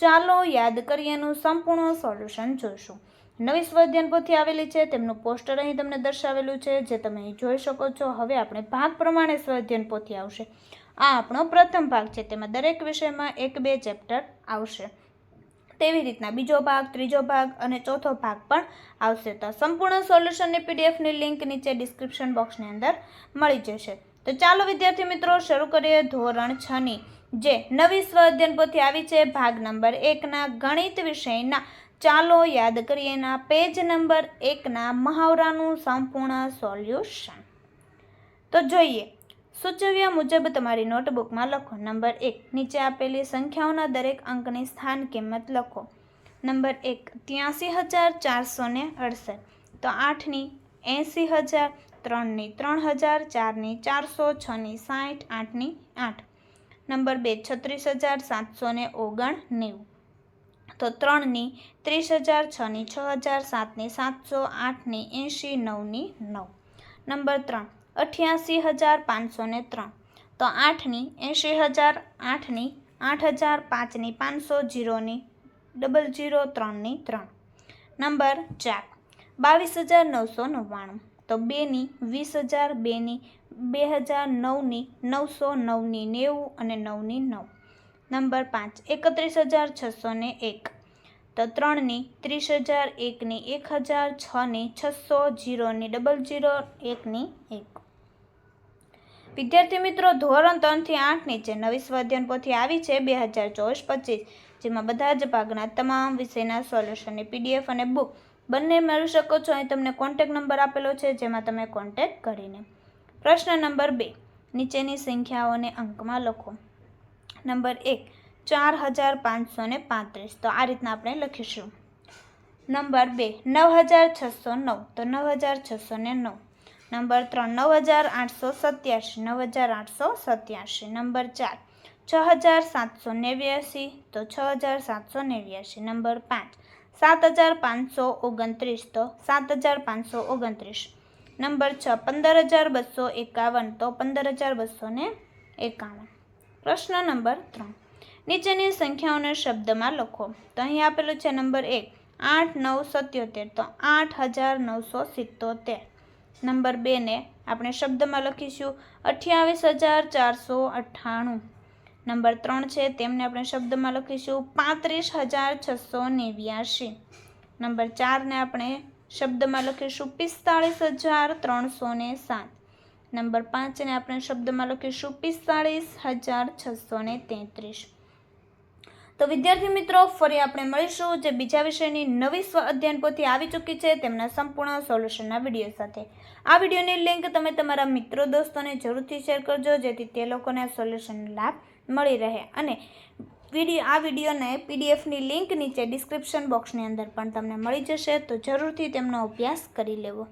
ચાલો યાદ કરીએનું સંપૂર્ણ સોલ્યુશન જોઈશું. નવી સ્વાધ્યાન પોથી આવેલી છે, તેમનું પોસ્ટર અહીં તમને દર્શાવેલું છે, જે તમે અહીં જોઈ શકો છો. હવે આપણે ભાગ પ્રમાણે સ્વાધ્યાન પોથી આવશે. આ આપણો પ્રથમ ભાગ છે, તેમાં દરેક વિષયમાં એક બે ચેપ્ટર આવશે. તેવી રીતના બીજો ભાગ, ત્રીજો ભાગ અને ચોથો ભાગ પણ આવશે. તો સંપૂર્ણ સોલ્યુશનની પીડીએફની લિંક નીચે ડિસ્ક્રિપ્શન બોક્સની અંદર મળી જશે. તો ચાલો વિદ્યાર્થી મિત્રો, શરૂ કરીએ ધોરણ છની. જે નવી સ્વ અધ્યયન પોથી આવી છે, ભાગ નંબર એકના ગણિત વિષયના. ચાલો યાદ કરીએના પેજ નંબર એકના મહાવરાનું સંપૂર્ણ સોલ્યુશન. તો જોઈએ, સૂચવ્યા મુજબ તમારી નોટબુકમાં લખો. નંબર એક, નીચે આપેલી સંખ્યાઓના દરેક અંકની સ્થાન કિંમત લખો. નંબર એક ત્યાંસી હજાર ચારસો ને અડસઠ. તો આઠની એંસી હજાર ત્રણની ત્રણ હજાર ચારની ચારસો છની સાઠ, આઠની આઠ. નંબર બે, છત્રીસ હજાર સાતસો ને ઓગણ નેવું તો ત્રણની ત્રીસ હજાર છની, છ હજાર સાતની, સાતસો આઠની, એંશી નવની નવ. નંબર ત્રણ, અઠ્યાસી હજાર પાંચસો ને ત્રણ. તો આઠની, એંશી હજાર આઠની, આઠ હજાર પાંચની, પાંચસો જીરોની, ડબલ જીરો ત્રણની ત્રણ. નંબર ચાર, બાવીસ હજાર નવસો નવ્વાણું. તો બેની, વીસ હજાર બેની બે હજાર નવની, નવસો નવની, નેવું અને નવની નવ. નંબર પાંચ, એકત્રીસ હજાર છસો ને એક. તો ત્રણની, ત્રીસ હજાર એકની, એક હજાર છની છસો જીરોની ડબલ જીરો એકની એક. વિદ્યાર્થી મિત્રો, ધોરણ ત્રણથી આઠની જે નવી સ્વાધ્યાયન પોથી આવી છે બે હજાર ચોવીસ પચીસ જેમાં બધા જ ભાગના તમામ વિષયના સોલ્યુશનની પીડીએફ અને બુક બંને મેળવી શકો છો. અહીં તમને કોન્ટેક નંબર આપેલો છે, જેમાં તમે કોન્ટેક કરીને પ્રશ્ન નંબર બે. નીચેની સંખ્યાઓને અંકમાં લખો. નંબર એક, ચાર હજાર પાંચસો ને પાંત્રીસ. તો આ રીતના આપણે લખીશું. નંબર બે, નવ હજાર છસો નવ. તો નવ હજાર છસો ને નવ. નંબર ત્રણ, નવ હજાર આઠસો સત્યાસી. નવ હજાર આઠસો સત્યાસી. નંબર ચાર, છ હજાર સાતસો નેવ્યાસી. તો છ હજાર સાતસો નેવ્યાસી. નંબર પાંચ, સાત હજાર પાંચસો ઓગણત્રીસ. તો સાત હજાર પાંચસો ઓગણત્રીસ. નંબર છ પંદર હજાર બસો એકાવન. તો પંદર હજાર બસો ને એકાવન. પ્રશ્ન નંબર ત્રણ. નીચેની સંખ્યાઓને શબ્દમાં લખો. તો અહીં આપેલું છે નંબર એક, આઠ નવ સત્યોતેર. તો આઠ હજાર નવસો સિત્તોતેર. નંબર બેને આપણે શબ્દમાં લખીશું, અઠ્યાવીસ હજાર ચારસો અઠ્ઠાણું. નંબર ત્રણ છે, તેમને આપણે શબ્દમાં લખીશું, પાંત્રીસ હજાર છસો નેવ્યાશી. નંબર ચારને આપણે શબ્દમાં લખીશું પિસ્તાળીસ હજાર ત્રણસો ને સાત. નંબર પાંચને આપણે શબ્દમાં લખીશું પિસ્તાળીસ હજાર છસો ને તેત્રીસ. તો વિદ્યાર્થી મિત્રો, ફરી આપણે મળીશું જે બીજા વિષયની નવી સ્વ અધ્યયન પોથી આવી ચૂકી છે તેમના સંપૂર્ણ સોલ્યુશનના વીડિયો સાથે. આ વિડીયોની લિંક તમે તમારા મિત્રો દોસ્તોને જરૂરથી શેર કરજો, જેથી તે લોકોને આ સોલ્યુશન લાભ મળી રહે અને વીડિયો આ વિડીયોને પીડીએફની લિંક નીચે ડિસ્ક્રિપ્શન બોક્સની અંદર પણ તમને મળી જશે, તો જરૂરથી તેમનો અભ્યાસ કરી લેવો.